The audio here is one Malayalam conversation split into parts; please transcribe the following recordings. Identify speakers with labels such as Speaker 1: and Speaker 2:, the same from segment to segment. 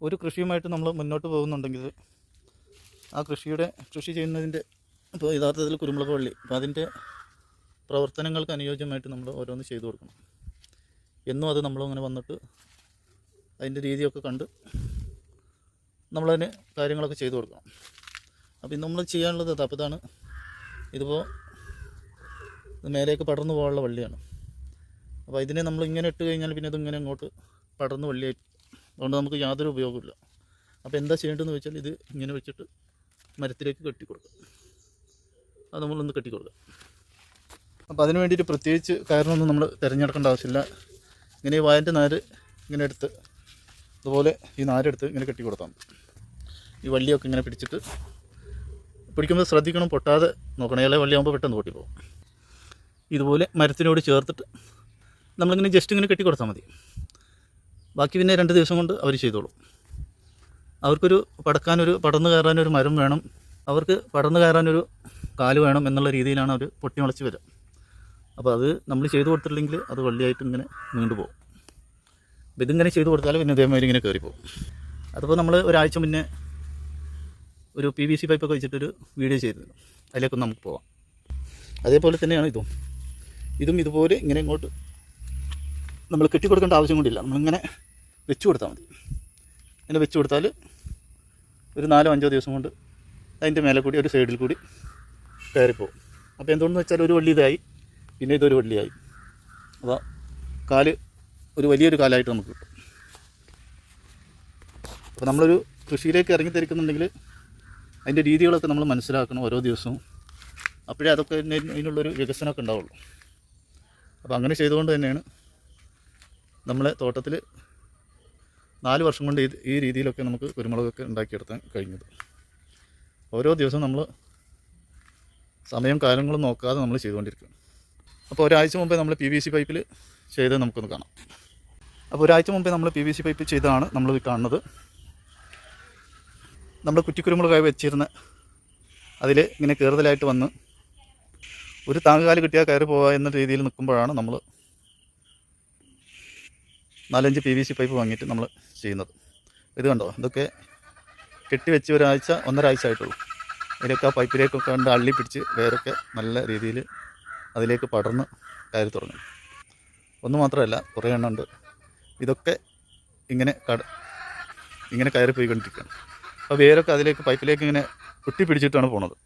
Speaker 1: ഒരു കൃഷിയുമായിട്ട് നമ്മൾ മുന്നോട്ട് പോകുന്നുണ്ടെങ്കിൽ ആ കൃഷിയുടെ കൃഷി ചെയ്യുന്നതിന്റെ ഇപ്പോൾ യഥാർത്ഥത്തിൽ കുരുമുളക് വള്ളി അപ്പോൾ അതിന്റെ പ്രവർത്തനങ്ങൾക്ക് അനുയോജ്യമായിട്ട് നമ്മൾ ഓരോന്ന് ചെയ്തു കൊടുക്കണം. എന്നും അത് നമ്മളങ്ങനെ വന്നിട്ട് അതിന്റെ രീതിയൊക്കെ കണ്ട് നമ്മളതിന് കാര്യങ്ങളൊക്കെ ചെയ്തു കൊടുക്കണം. അപ്പോൾ നമ്മൾ ചെയ്യാനുള്ളത്. അപ്പോൾ ഇതാണ്. ഇതിപ്പോൾ ഇത് മേലേക്ക് പടർന്നു പോകാനുള്ള വള്ളിയാണ്. അപ്പോൾ ഇതിനെ നമ്മൾ ഇങ്ങനെ ഇട്ട് കഴിഞ്ഞാൽ പിന്നെ ഇതിങ്ങനെ അങ്ങോട്ട് പടർന്ന് വള്ളിയായി അതുകൊണ്ട് നമുക്ക് യാതൊരു ഉപയോഗമില്ല അപ്പോൾ എന്താ ചെയ്യേണ്ടതെന്ന് വെച്ചാൽ ഇത് ഇങ്ങനെ വെച്ചിട്ട് മരത്തിലേക്ക് കെട്ടി കൊടുക്കുക അത് നമ്മളൊന്ന് കെട്ടി കൊടുക്കുക അപ്പോൾ അതിന് വേണ്ടിയിട്ട് പ്രത്യേകിച്ച് കാരണമൊന്നും നമ്മൾ തിരഞ്ഞെടുക്കേണ്ട ആവശ്യമില്ല. ഇങ്ങനെ ഈ വായന്റെ നാര് ഇങ്ങനെ എടുത്ത് അതുപോലെ ഈ നാരെടുത്ത് ഇങ്ങനെ കെട്ടി കൊടുത്താൽ ഈ വള്ളിയൊക്കെ ഇങ്ങനെ പിടിച്ചിട്ട് പിടിക്കുമ്പോൾ ശ്രദ്ധിക്കണം പൊട്ടാതെ നോക്കണം. ഇല വള്ളിയാകുമ്പോൾ പെട്ടെന്ന് പൊട്ടിപ്പോകും. ഇതുപോലെ മരത്തിനോട് ചേർത്തിട്ട് നമ്മളിങ്ങനെ ജസ്റ്റ് ഇങ്ങനെ കെട്ടി കൊടുത്താൽ മതി. ബാക്കി പിന്നെ രണ്ട് ദിവസം കൊണ്ട് അവർ ചെയ്തോളും. അവർക്കൊരു പടക്കാനൊരു പടർന്നു കയറാനൊരു മരം വേണം. അവർക്ക് പടർന്നു കയറാനൊരു കാൽ വേണം എന്നുള്ള രീതിയിലാണ് അവർ പൊട്ടി മുളച്ച് വരിക അപ്പോൾ അത് നമ്മൾ ചെയ്തു കൊടുത്തില്ലെങ്കിൽ അത് വള്ളിയായിട്ട് ഇങ്ങനെ നീണ്ടുപോകും അപ്പോൾ ഇതിങ്ങനെ ചെയ്തു കൊടുത്താൽ പിന്നെ ഇതേമാതിരി ഇങ്ങനെ കയറിപ്പോകും അതിപ്പോൾ നമ്മൾ ഒരാഴ്ച മുന്നേ ഒരു പി വി സി പൈപ്പൊക്കെ വെച്ചിട്ടൊരു വീഡിയോ ചെയ്തിരുന്നു അതിലേക്കൊന്ന് നമുക്ക് പോവാം. അതേപോലെ തന്നെയാണ് ഇതും. ഇതും ഇതുപോലെ ഇങ്ങനെ ഇങ്ങോട്ട് നമ്മൾ കെട്ടിക്കൊടുക്കേണ്ട ആവശ്യം കൊണ്ടില്ല. നമ്മളിങ്ങനെ വെച്ച് കൊടുത്താൽ മതി. ഇങ്ങനെ വെച്ച് കൊടുത്താൽ ഒരു നാലോ അഞ്ചോ ദിവസം കൊണ്ട് അതിന്റെ മേലെ കൂടി ഒരു സൈഡിൽ കൂടി കയറിപ്പോവും അപ്പോൾ എന്തുകൊണ്ടെന്ന് വെച്ചാൽ ഒരു വള്ളി ഇതായി പിന്നെ ഇതൊരു വള്ളിയായി. അപ്പോൾ കാൽ ഒരു വലിയൊരു കാലായിട്ട് നമുക്ക് കിട്ടും. അപ്പോൾ നമ്മളൊരു കൃഷിയിലേക്ക് ഇറങ്ങി തിരിക്കുന്നുണ്ടെങ്കിൽ അതിന്റെ രീതികളൊക്കെ നമ്മൾ മനസ്സിലാക്കണം ഓരോ ദിവസവും. അപ്പോഴേ അതൊക്കെ അതിനുള്ളൊരു വികസനമൊക്കെ ഉണ്ടാവുള്ളൂ. അപ്പോൾ അങ്ങനെ ചെയ്തുകൊണ്ട് തന്നെയാണ് നമ്മളെ തോട്ടത്തിൽ നാല് വർഷം കൊണ്ട് ഈ രീതിയിലൊക്കെ നമുക്ക് കുരുമുളകൊക്കെ ഉണ്ടാക്കിയെടുക്കാൻ കഴിഞ്ഞത്. ഓരോ ദിവസവും നമ്മൾ സമയം കാലങ്ങളും നോക്കാതെ നമ്മൾ ചെയ്തുകൊണ്ടിരിക്കും അപ്പോൾ ഒരാഴ്ച മുമ്പേ നമ്മൾ പി വി സി പൈപ്പിൽ ചെയ്തത് നമുക്കൊന്ന് കാണാം. അപ്പോൾ ഒരാഴ്ച മുമ്പേ നമ്മൾ പി വി സി പൈപ്പ് ചെയ്തതാണ് നമ്മൾ കാണുന്നത്. നമ്മൾ കുറ്റിക്കുരുമുളകായി വെച്ചിരുന്ന അതിൽ ഇങ്ങനെ കയറുതലായിട്ട് വന്ന് ഒരു താങ്ങുകാൽ കിട്ടിയാൽ കയറി പോവുക എന്ന രീതിയിൽ നിൽക്കുമ്പോഴാണ് നമ്മൾ നാലഞ്ച് പി വി സി പൈപ്പ് വാങ്ങിയിട്ട് നമ്മൾ ചെയ്യുന്നത്. ഇത് കണ്ടോ? ഇതൊക്കെ കെട്ടിവെച്ച് ഒരാഴ്ച ഒന്നരാഴ്ച ആയിട്ടുള്ളൂ. ഇതിലൊക്കെ ആ പൈപ്പിലേക്കൊക്കെ കണ്ട് അള്ളി പിടിച്ച് വേരൊക്കെ നല്ല രീതിയിൽ അതിലേക്ക് പടർന്ന് കയറി തുടങ്ങി. ഒന്ന് മാത്രമല്ല കുറേ എണ്ണം ഉണ്ട്. ഇതൊക്കെ ഇങ്ങനെ കട ഇങ്ങനെ കയറി പോയിക്കൊണ്ടിരിക്കുകയാണ്. അപ്പോൾ വേരൊക്കെ അതിലേക്ക് പൈപ്പിലേക്ക് ഇങ്ങനെ കുട്ടി പിടിച്ചിട്ടാണ് പോണത്.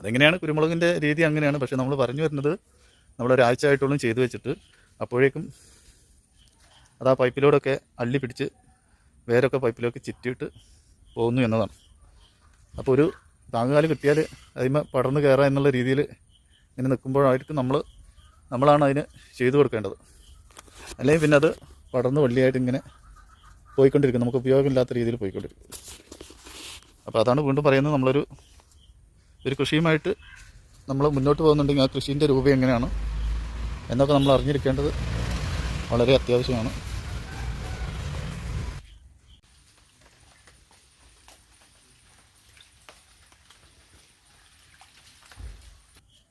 Speaker 1: അതെങ്ങനെയാണ്? കുരുമുളകിന്റെ രീതി അങ്ങനെയാണ്. പക്ഷേ നമ്മൾ പറഞ്ഞു വരുന്നത് നമ്മളൊരാഴ്ച ആയിട്ടുള്ളൂ ചെയ്തു വെച്ചിട്ട് അപ്പോഴേക്കും അത് ആ പൈപ്പിലൂടെയൊക്കെ അള്ളി പിടിച്ച് വേരൊക്കെ പൈപ്പിലൊക്കെ ചുറ്റിയിട്ട് പോകുന്നു എന്നതാണ്. അപ്പോൾ ഒരു താങ്ങുകാൽ കിട്ടിയാൽ അതിമ പടർന്ന് കയറാം എന്നുള്ള രീതിയിൽ ഇങ്ങനെ നിൽക്കുമ്പോഴായിരിക്കും നമ്മൾ നമ്മളാണ് അതിന് ചെയ്തു കൊടുക്കേണ്ടത്. അല്ലെങ്കിൽ പിന്നെ അത് പടർന്ന് വള്ളിയായിട്ട് ഇങ്ങനെ പോയിക്കൊണ്ടിരിക്കും. നമുക്ക് ഉപയോഗമില്ലാത്ത രീതിയിൽ പോയിക്കൊണ്ടിരിക്കും. അപ്പോൾ അതാണ് വീണ്ടും പറയുന്നത് നമ്മളൊരു ഒരു കൃഷിയുമായിട്ട് നമ്മൾ മുന്നോട്ട് പോകുന്നുണ്ടെങ്കിൽ ആ കൃഷീന്റെ രൂപം എങ്ങനെയാണ് എന്നൊക്കെ നമ്മൾ അറിഞ്ഞിരിക്കേണ്ടത് വളരെ അത്യാവശ്യമാണ്.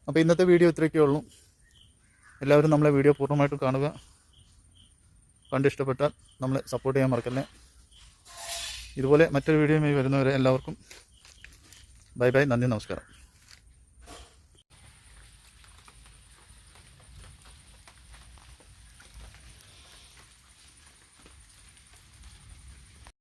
Speaker 1: അപ്പോൾ ഇന്നത്തെ വീഡിയോ ഇത്രയൊക്കെ ഉള്ളൂ. എല്ലാവരും നമ്മളെ വീഡിയോ പൂർണമായിട്ടും കാണുക. കണ്ട് ഇഷ്ടപ്പെട്ടാൽ നമ്മളെ സപ്പോർട്ട് ചെയ്യാൻ മറക്കല്ലേ. ഇതുപോലെ മറ്റൊരു വീഡിയോയുമായി വരുന്നവരെ എല്ലാവർക്കും ബൈ ബൈ നന്ദി നമസ്കാരം.